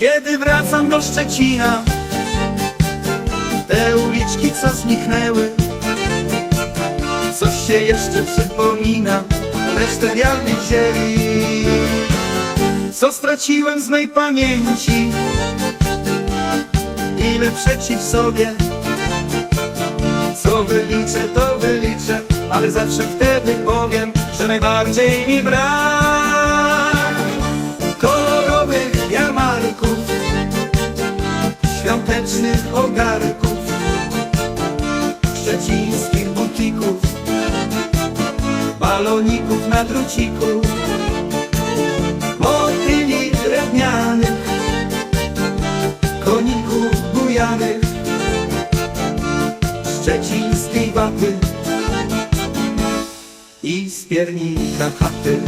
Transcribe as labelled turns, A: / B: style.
A: Kiedy wracam do Szczecina Te uliczki co zniknęły Coś się jeszcze przypomina Resztę dialnych zieli Co straciłem z mej pamięci Ile przeciw sobie. Co wyliczę to wyliczę Ale zawsze wtedy powiem Że najbardziej mi brak Świątecznych ogarków Szczecińskich butików Baloników na druciku Motyli drewnianych Koników bujanych Szczecińskiej wapy I z piernika chaty